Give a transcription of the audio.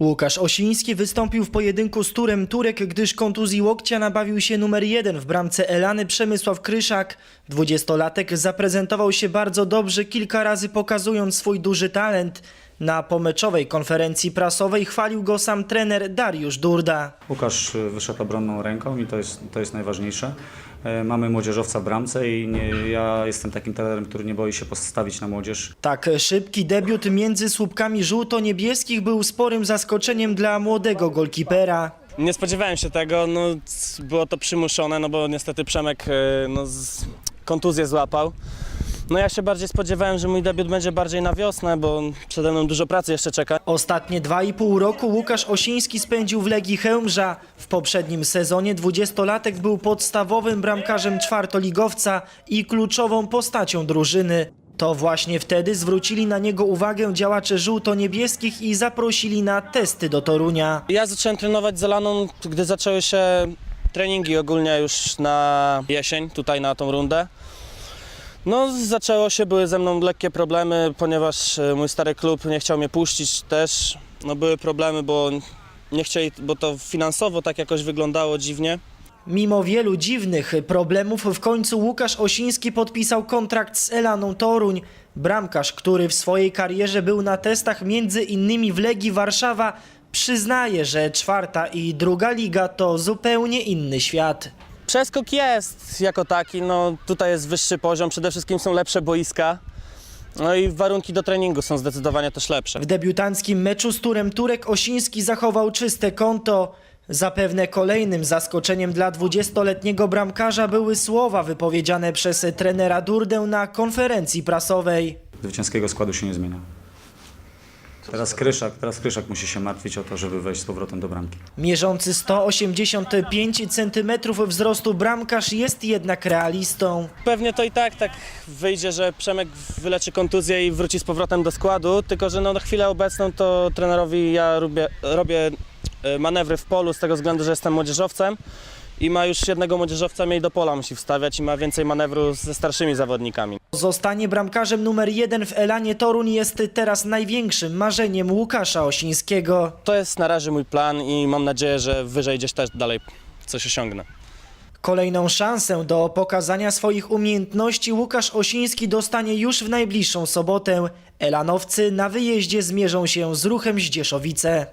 Łukasz Osiński wystąpił w pojedynku z Turem Turek, gdyż kontuzji łokcia nabawił się numer jeden w bramce Elany Przemysław Kryszak. Dwudziestolatek zaprezentował się bardzo dobrze, kilka razy pokazując swój duży talent. Na pomeczowej konferencji prasowej chwalił go sam trener Dariusz Durda. Łukasz y, wyszedł obronną ręką i to jest, to jest najważniejsze. E, Mamy młodzieżowca w bramce i nie, ja jestem takim trenerem, który nie boi się postawić na młodzież. Tak szybki debiut między słupkami żółto-niebieskich był sporym zaskoczeniem dla młodego golkipera. Nie spodziewałem się tego, no, było to przymuszone, no bo niestety Przemek e, no, z, kontuzję złapał. No ja się bardziej spodziewałem, że mój debiut będzie bardziej na wiosnę, bo przede mną dużo pracy jeszcze czeka. Ostatnie dwa i pół roku Łukasz Osiński spędził w Legii Chełmża. W poprzednim sezonie dwudziestolatek był podstawowym bramkarzem czwartoligowca i kluczową postacią drużyny. To właśnie wtedy zwrócili na niego uwagę działacze żółto-niebieskich i zaprosili na testy do Torunia. Ja zacząłem trenować z Elaną, gdy zaczęły się treningi ogólnie już na jesień, tutaj na tą rundę. No zaczęło się, były ze mną lekkie problemy, ponieważ e, mój stary klub nie chciał mnie puścić też. No były problemy, bo nie chcieli, bo to finansowo tak jakoś wyglądało dziwnie. Mimo wielu dziwnych problemów w końcu Łukasz Osiński podpisał kontrakt z Elaną Toruń. Bramkarz, który w swojej karierze był na testach między innymi w Legii Warszawa, przyznaje, że czwarta i druga liga to zupełnie inny świat. Przeskok jest jako taki, no tutaj jest wyższy poziom, przede wszystkim są lepsze boiska. No i warunki do treningu są zdecydowanie też lepsze. W debiutanckim meczu z Turem Turek Osiński zachował czyste konto. Zapewne kolejnym zaskoczeniem dla 20-letniego bramkarza były słowa wypowiedziane przez trenera Durdę na konferencji prasowej. Zwycięskiego składu się nie zmienia. Teraz Kryszak, teraz Kryszak musi się martwić o to, żeby wejść z powrotem do bramki. Mierzący 185 cm wzrostu bramkarz jest jednak realistą. Pewnie to i tak tak wyjdzie, że Przemek wyleczy kontuzję i wróci z powrotem do składu, tylko że no, na chwilę obecną to trenerowi ja robię, robię e, manewry w polu z tego względu, że jestem młodzieżowcem i ma już jednego młodzieżowca mniej do pola musi wstawiać i ma więcej manewru ze starszymi zawodnikami. Zostanie bramkarzem numer jeden w Elanie Toruń jest teraz największym marzeniem Łukasza Osińskiego. To jest na razie mój plan i mam nadzieję, że wyżej gdzieś też dalej coś osiągnę. Kolejną szansę do pokazania swoich umiejętności Łukasz Osiński dostanie już w najbliższą sobotę. Elanowcy na wyjeździe zmierzą się z ruchem Zdzieszowice.